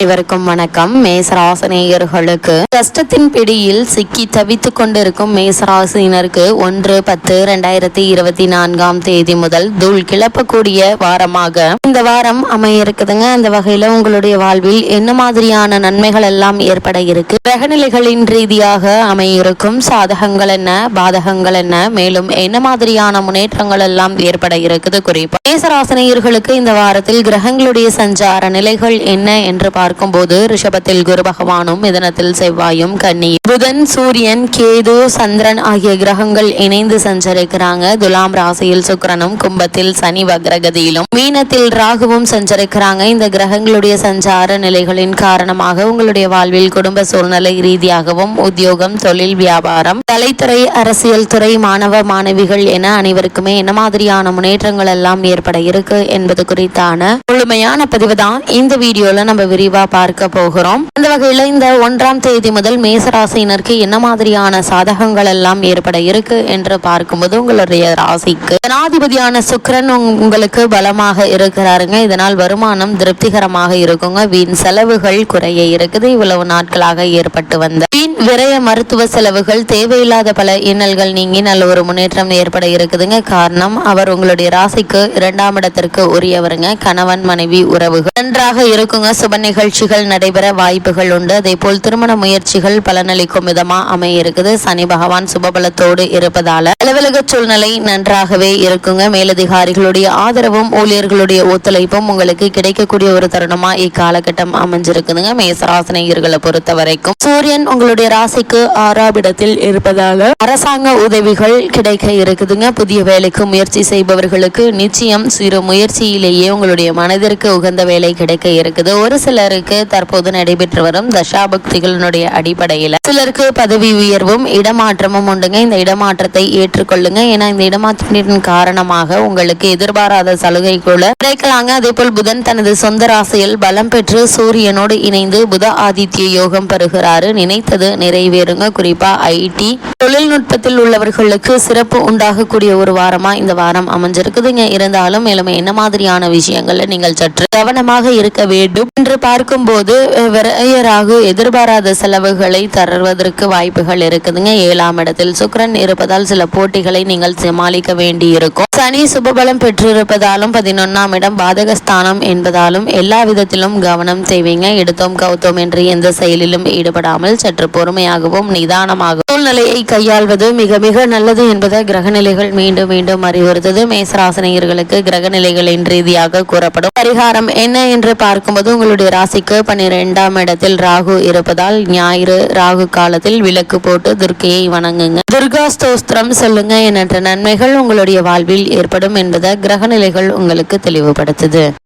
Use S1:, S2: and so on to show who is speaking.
S1: அனைவருக்கும் வணக்கம். மேசராசினியர்களுக்கு கஷ்டத்தின் பிடியில் சிக்கி தவித்துக் கொண்டிருக்கும் மேசராசினருக்கு ஒன்று பத்து ரெண்டாயிரத்தி இருபத்தி நான்காம் தேதி முதல் தூள் கிளப்பக்கூடிய வாரமாக இந்த வாரம் அமைய இருக்குதுங்க அந்த வகையில உங்களுடைய வாழ்வில் என்ன மாதிரியான நன்மைகள் எல்லாம் ஏற்பட இருக்கு? கிரகநிலைகளின் ரீதியாக அமையிருக்கும் சாதகங்கள் என்ன? பாதகங்கள் என்ன? மேலும் என்ன மாதிரியான முன்னேற்றங்கள் எல்லாம் ஏற்பட இருக்குது? குறிப்பா மேசராசினியர்களுக்கு இந்த வாரத்தில் கிரகங்களுடைய சஞ்சார நிலைகள் என்ன என்று பார்க்கும்போது ரிஷபத்தில் குரு பகவானும் மிதனத்தில் செவ்வாயும் கன்னி புதன் சூரியன் கேது சந்திரன் ஆகிய கிரகங்கள் இணைந்து சஞ்சரிக்கிறாங்க. துலாம் ராசியில் சுக்கரனும் கும்பத்தில் சனி வக்ரகதியிலும். மீனத்தில் ராகுவும் சஞ்சரிக்கிறாங்க. இந்த கிரகங்களுடைய சஞ்சார நிலைகளின் காரணமாக உங்களுடைய வாழ்வில் குடும்ப சூழ்நிலை ரீதியாகவும் உத்தியோகம் தொழில் வியாபாரம் கலைத்துறை அரசியல் துறை மாணவ மாணவிகள் என அனைவருக்குமே என்ன மாதிரியான முன்னேற்றங்கள் எல்லாம் ஏற்பட இருக்கு என்பது குறித்தான முழுமையான பதிவு தான் இந்த வீடியோல நம்ம விரிவா பார்க்க போகிறோம். அந்த வகையில இந்த ஒன்றாம் தேதி முதல் மேசராசினருக்கு என்ன மாதிரியான சாதகங்கள் எல்லாம் ஏற்பட இருக்கு என்று பார்க்கும்போது உங்களுடைய ராசிக்கு ஜனாதிபதியான சுக்கரன் உங்களுக்கு பலமாக இருக்கிறாருங்க. இதனால் வருமானம் திருப்திகரமாக இருக்குங்க. வீண் செலவுகள் குறைய இருக்குது. இவ்வளவு நாட்களாக ஏற்பட்டு வந்த வீண் விரய மருத்துவ செலவுகள் தேவையில்லாத பல இன்னல்கள் நீங்கி நல்ல ஒரு முன்னேற்றம் ஏற்பட இருக்குதுங்க. காரணம் அவர் உங்களுடைய ராசிக்கு இரண்டாம் இடத்திற்கு உரியவருங்க. கணவன் மனைவி உறவுகள் நன்றாக இருக்குங்க. சுப நிகழ்ச்சிகள் நடைபெற வாய்ப்புகள் உண்டு. அதே போல் திருமண முயற்சிகள் பலனளிக்கும் விதமா அமைய இருக்குது சனி பகவான் சுபபலத்தோடு இருப்பதால அலுவலக சூழ்நிலை நன்றாகவே இருக்குங்க. மேலதிகாரிகளுடைய ஆதரவும் ஊழியர்களுடைய ஒத்துழைப்பும் உங்களுக்கு கிடைக்கக்கூடிய ஒரு தருணமா இக்காலகட்டம் அமைஞ்சிருக்குதுங்க. மேசராசனையர்களை பொறுத்த வரைக்கும் சூரியன் உங்களுடைய ராசிக்கு ஆறாம் இடத்தில் இருப்பதால அரசாங்க உதவிகள் கிடைக்க இருக்குதுங்க. புதிய வேலைக்கு முயற்சி செய்பவர்களுக்கு நிச்சயம் சிறு முயற்சியிலேயே உங்களுடைய மனதிற்கு உகந்த வேலை கிடைக்க இருக்குது. ஒரு சிலருக்கு தற்போது நடைபெற்று வரும் தசாபக்திகளினுடைய அடிப்படையில் சிலருக்கு பதவி உயர்வும் இடமாற்றமும் உண்டுங்க. இந்த இடமாற்றத்தை ஏற்றுக்கொள்ளுங்க. ஏன்னா இந்த இடமாற்றத்தின் காரணமாக உங்களுக்கு எதிர்பாராத சலுகை கூட கிடைக்கலாங்க. அதே போல் புதன் தனது சொந்த ராசியில் பலம் பெற்று சூரியனோடு இணைந்து புத ஆதித்ய யோகம் பெறுகிறாரு. நினைத்தது நிறைவேறுங்க. குறிப்பா ஐடி. தொழில்நுட்பத்தில் உள்ளவர்களுக்கு சிறப்பு உண்டாகக்கூடிய ஒரு வாரமா இந்த வாரம் அமைஞ்சிருக்குதுங்க. இருந்தாலும் மேலும் என்ன மாதிரியான விஷயங்கள்ல நீங்கள் சற்று கவனமாக இருக்க வேண்டும் என்று பார்க்கும்போது அஹ், விரையராகு எதிர்பாராத செலவுகளை தருவதற்கு வாய்ப்புகள் இருக்குதுங்க. ஏழாம் இடத்தில் சுக்கிரன் இருப்பதால் சில போட்டிகளை நீங்கள் சமாளிக்க வேண்டியிருக்கும். சனி சுபபலம் பெற்றிருப்பதாலும் பதினொன்னாம் இடம் பாதகஸ்தானம் என்பதாலும் எல்லா விதத்திலும் கவனம் செய்வீங்க எடுத்தோம் கவுத்தோம் என்று எந்த செயலிலும் ஈடுபடாமல் சற்று பொறுமையாகவும் நிதானமாகவும் சூழ்நிலையை கையாள்வது மிக மிக நல்லது என்பதை கிரகநிலைகள் மீண்டும் மீண்டும் அறிவுறுத்தது. மேசராசனியர்களுக்கு கிரகநிலைகளின் ரீதியாக கூறப்படும். பரிகாரம் என்ன என்று பார்க்கும்போது உங்களுடைய ராசிக்கு பன்னிரெண்டாம் இடத்தில் ராகு இருப்பதால் ஞாயிறு ராகு காலத்தில் விளக்கு போட்டு துர்க்கையை வணங்குங்க. துர்கா ஸ்தோஸ்திரம் சொல்லுங்க. எண்ணற்ற நன்மைகள் உங்களுடைய வாழ்வில் ஏற்படும் என்பதை கிரகநிலைகள் உங்களுக்கு தெளிவுபடுத்துது.